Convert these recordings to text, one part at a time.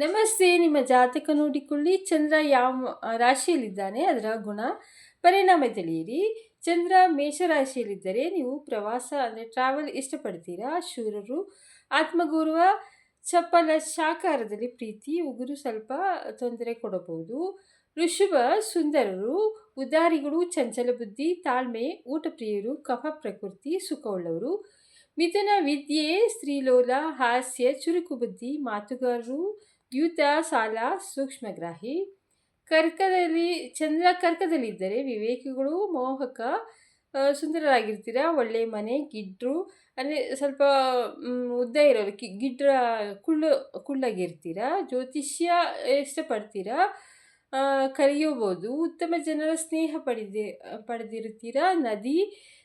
ನಮಸ್ತೆ, ನಿಮ್ಮ ಜಾತಕ ನೋಡಿಕೊಳ್ಳಿ ಚಂದ್ರ ಯಾವ ರಾಶಿಯಲ್ಲಿದ್ದಾನೆ? ಅದರ ಗುಣ ಪರಿಣಾಮ ತಿಳಿಯಿರಿ. ಚಂದ್ರ ಮೇಷರಾಶಿಯಲ್ಲಿದ್ದರೆ ನೀವು ಪ್ರವಾಸ ಅಂದರೆ ಟ್ರಾವೆಲ್ ಇಷ್ಟಪಡ್ತೀರಾ? ಶೂರರು, ಆತ್ಮಗೌರವ ಚಪ್ಪಲ ಶಾಕಾರದಲ್ಲಿ ಪ್ರೀತಿ, ಉಗುರು ಸ್ವಲ್ಪ ತೊಂದರೆ ಕೊಡಬಹುದು. ಋಷಭ, ಸುಂದರರು, ಉದಾರಿಗಳು, ಚಂಚಲ ಬುದ್ಧಿ, ತಾಳ್ಮೆ ಊಟ ಪ್ರಿಯರು ಕಫ ಪ್ರಕೃತಿ, ಸುಖವುಳ್ಳವರು. ಮಿಥುನ ವಿದ್ಯೆ, ಸ್ತ್ರೀಲೋಲ, ಹಾಸ್ಯ, ಚುರುಕು ಬುದ್ಧಿ, ಮಾತುಗಾರರು ದ್ಯೂತ ಸಾಲ ಸೂಕ್ಷ್ಮಗ್ರಾಹಿ. ಕರ್ಕದಲ್ಲಿ, ಚಂದ್ರ ಕರ್ಕದಲ್ಲಿದ್ದರೆ ವಿವೇಕಿಗಳು ಮೋಹಕ ಸುಂದರರಾಗಿರ್ತೀರಾ? ಒಳ್ಳೆ ಮನೆ, ಗಿಡ್ರು ಅಂದರೆ ಸ್ವಲ್ಪ ಉದ್ದ ಇರೋರು ಗಿಡ್ರ ಕುಳ್ಳು, ಕುಳ್ಳಾಗಿರ್ತೀರ? ಜ್ಯೋತಿಷ್ಯ ಇಷ್ಟಪಡ್ತೀರಾ? ಆ, ಕಲಿಯಬಹುದು ಉತ್ತಮ ಜನರ ಸ್ನೇಹ ಪಡೆದಿ ಪಡೆದಿರುತ್ತೀರಾ? ನದಿ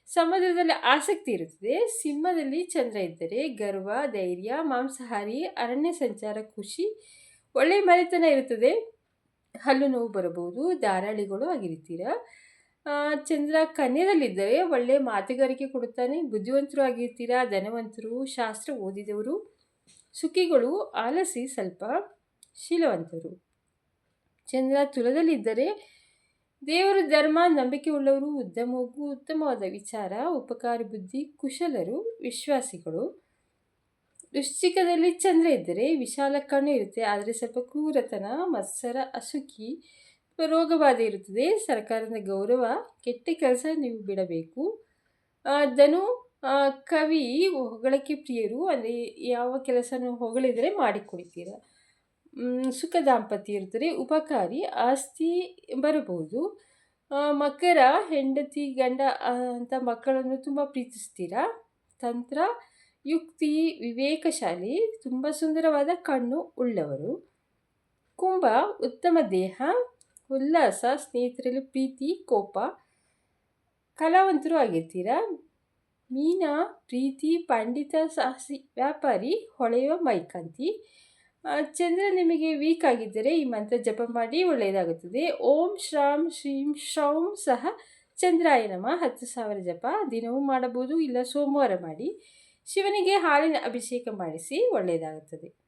ಸಮುದ್ರದಲ್ಲಿ ಆಸಕ್ತಿ ಇರುತ್ತದೆ. ಸಿಂಹದಲ್ಲಿ ಚಂದ್ರ ಇದ್ದರೆ ಗರ್ವ ಧೈರ್ಯ ಮಾಂಸಾಹಾರಿ ಅರಣ್ಯ ಸಂಚಾರ ಖುಷಿ ಒಳ್ಳೆಯ ಮನೆತನ ಇರುತ್ತದೆ. ಹಲ್ಲು ನೋವು ಬರಬಹುದು. ಧಾರಾಳಿಗಳು ಆಗಿರುತ್ತೀರಾ? ಚಂದ್ರ ಕನ್ಯದಲ್ಲಿದ್ದರೆ ಒಳ್ಳೆಯ ಮಾತುಗಾರಿಕೆ ಕೊಡುತ್ತಾನೆ. ಬುದ್ಧಿವಂತರು ಆಗಿರ್ತೀರಾ ಧನವಂತರು ಶಾಸ್ತ್ರ ಓದಿದವರು ಸುಖಿಗಳು ಆಲಸಿ ಸ್ವಲ್ಪ ಶೀಲವಂತರು. ಚಂದ್ರ ತುಲದಲ್ಲಿದ್ದರೆ ದೇವರು ಧರ್ಮ ನಂಬಿಕೆ ಉಳ್ಳವರು ಉದ್ಯಮವು ಉತ್ತಮವಾದ ವಿಚಾರ, ಉಪಕಾರಿ, ಬುದ್ಧಿ, ಕುಶಲರು, ವಿಶ್ವಾಸಿಗಳು. ವೃಶ್ಚಿಕದಲ್ಲಿ ಚಂದ್ರ ಇದ್ದರೆ ವಿಶಾಲ ಕಣ್ಣು ಇರುತ್ತೆ, ಆದರೆ ಸ್ವಲ್ಪ ಕ್ರೂರತನ, ಮತ್ಸರ, ಅಸುಖಿ, ರೋಗಬಾಧೆ ಇರುತ್ತದೆ. ಸರ್ಕಾರದ ಗೌರವ, ಕೆಟ್ಟ ಕೆಲಸ ನೀವು ಬಿಡಬೇಕು. ಧನು ಕವಿ ಹೊಗಳಕ್ಕೆ ಪ್ರಿಯರು ಅಂದರೆ ಯಾವ ಕೆಲಸನೂ ಹೊಗಳಿದರೆ ಮಾಡಿಕೊಡ್ತೀರ ಸುಖ ದಾಂಪತ್ಯ ಇರ್ತಾರೆ ಉಪಕಾರಿ, ಆಸ್ತಿ ಬರಬಹುದು. ಮಕರ, ಹೆಂಡತಿ, ಗಂಡ ಅಂತ ಮಕ್ಕಳನ್ನು ತುಂಬ ಪ್ರೀತಿಸ್ತೀರಾ? ತಂತ್ರ, ಯುಕ್ತಿ, ವಿವೇಕಶಾಲಿ, ತುಂಬ ಸುಂದರವಾದ ಕಣ್ಣು ಉಳ್ಳವರು. ಕುಂಭ, ಉತ್ತಮ ದೇಹ, ಉಲ್ಲಾಸ, ಸ್ನೇಹಿತರಲ್ಲಿ ಪ್ರೀತಿ, ಕೋಪ. ಕಲಾವಂತರು ಆಗಿರ್ತೀರಾ? ಮೀನ, ಪ್ರೀತಿ, ಪಂಡಿತ, ಸಾಹಸಿ, ವ್ಯಾಪಾರಿ ಹೊಳೆಯುವ ಮೈಕಾಂತಿ. ಚಂದ್ರ ನಿಮಗೆ ವೀಕ್ ಆಗಿದ್ದರೆ ಈ ಮಂತ್ರ ಜಪ ಮಾಡಿ ಒಳ್ಳೆಯದಾಗುತ್ತದೆ. ಓಂ ಶ್ರಾಂ ಶ್ರೀಂ ಶ್ರೌಂ ಸಹ ಚಂದ್ರಾಯ ನಮ. ಹತ್ತು ಸಾವಿರ ಜಪ ದಿನವೂ ಮಾಡಬಹುದು ಇಲ್ಲ ಸೋಮವಾರ ಮಾಡಿ. ಶಿವನಿಗೆ ಹಾಲಿನ ಅಭಿಷೇಕ ಮಾಡಿಸಿ ಒಳ್ಳೆಯದಾಗುತ್ತದೆ.